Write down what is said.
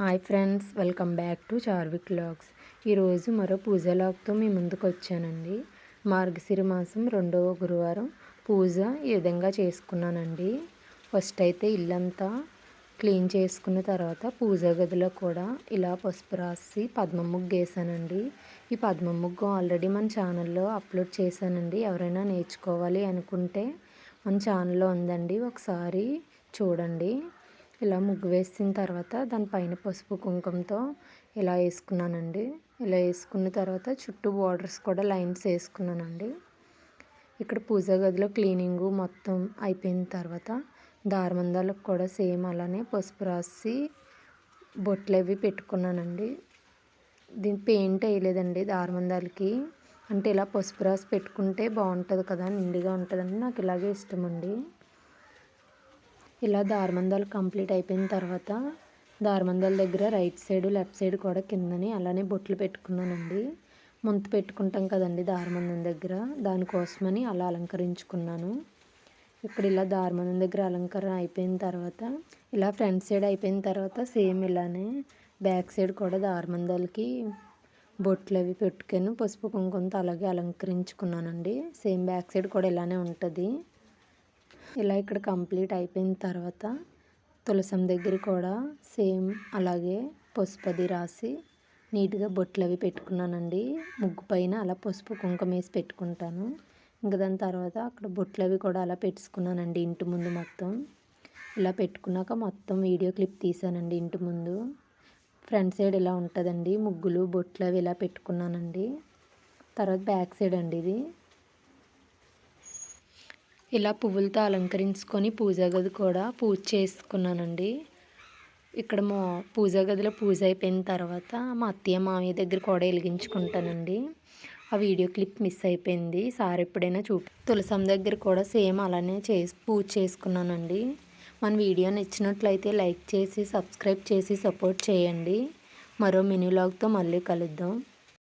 Hi friends welcome back to Charvik logs ఈరోజు మరో పూజ లాగ్తో మీ ముందుకు వచ్చానండి. మార్గశిర మాసం రెండవ గురువారం పూజ ఈ విధంగా చేసుకున్నానండి. ఫస్ట్ అయితే ఇల్లంతా క్లీన్ చేసుకున్న తర్వాత పూజా గదిలో కూడా ఇలా పసుపు రాసి పద్మ ముగ్గు వేసానండి ఈ పద్మ ముగ్గు ఆల్రెడీ మన ఛానల్లో అప్లోడ్ చేశానండి. ఎవరైనా నేర్చుకోవాలి అనుకుంటే మన ఛానల్లో ఉందండి. ఒకసారి చూడండి. ఇలా ముగ్గు వేసిన తర్వాత దానిపైన పసుపు కుంకుమతో ఇలా వేసుకున్నానండి. ఇలా వేసుకున్న తర్వాత చుట్టూ బార్డర్స్ కూడా లైన్స్ వేసుకున్నానండి. ఇక్కడ పూజా గదిలో క్లీనింగు మొత్తం అయిపోయిన తర్వాత దారమందాలకు కూడా సేమ్ అలానే పసుపు రాసి బొట్లు అవి పెట్టుకున్నానండి. దీని పెయింట్ వేయలేదండి దారమందాలకి. అంటే ఇలా పసుపు రాసి పెట్టుకుంటే బాగుంటుంది కదా నిండుగా ఉంటుందండి నాకు ఇలాగే ఇష్టం అండి ఇలా దారమందాలు కంప్లీట్ అయిపోయిన తర్వాత దారమందాల దగ్గర రైట్ సైడ్ లెఫ్ట్ సైడ్ కూడా కిందని అలానే బొట్లు పెట్టుకున్నానండి. ముంత పెట్టుకుంటాం కదండి దారమందం దగ్గర. దానికోసమని అలా అలంకరించుకున్నాను. ఇక్కడ ఇలా దారమందం దగ్గర అలంకరణ అయిపోయిన తర్వాత ఇలా ఫ్రంట్ సైడ్ అయిపోయిన తర్వాత సేమ్ ఇలానే బ్యాక్ సైడ్ కూడా దారమందాలకి బొట్లు అవి పెట్టుకొని పసుపు కుంకుమతో అలాగే అలంకరించుకున్నానండి. సేమ్ బ్యాక్ సైడ్ కూడా ఇలానే ఉంటుంది. ఇలా ఇక్కడ కంప్లీట్ అయిపోయిన తర్వాత తులసం దగ్గర కూడా సేమ్ అలాగే పసుపది రాసి నీట్గా బొట్లు అవి పెట్టుకున్నానండి. ముగ్గు పైన అలా పసుపు కుంకుమ వేసి పెట్టుకుంటాను. ఇంకా దాని తర్వాత అక్కడ బొట్లు అవి కూడా అలా పెట్టుకున్నానండి ఇంటి ముందు మొత్తం. ఇలా పెట్టుకున్నాక మొత్తం వీడియో క్లిప్ తీసానండి ఇంటి ముందు. ఫ్రంట్ సైడ్ ఇలా ఉంటుందండి. ముగ్గులు బొట్లు అవి ఇలా పెట్టుకున్నానండి. తర్వాత బ్యాక్ సైడ్ అండి ఇది. ఇలా పువ్వులతో అలంకరించుకొని పూజా గది కూడా పూజ చేసుకున్నానండి. ఇక్కడ మా పూజా గదిలో పూజ అయిపోయిన తర్వాత మా అత్తయ్య మామయ్య దగ్గర కూడా వెలిగించుకుంటానండి. ఆ వీడియో క్లిప్ మిస్ అయిపోయింది. సార్ ఎప్పుడైనా చూ తులసం దగ్గర కూడా సేమ్ అలానే చేసి పూజ చేసుకున్నానండి. మన వీడియో నచ్చినట్లయితే లైక్ చేసి సబ్స్క్రైబ్ చేసి సపోర్ట్ చేయండి. మరో మినీ లాగ్తో మళ్ళీ కలుద్దాం.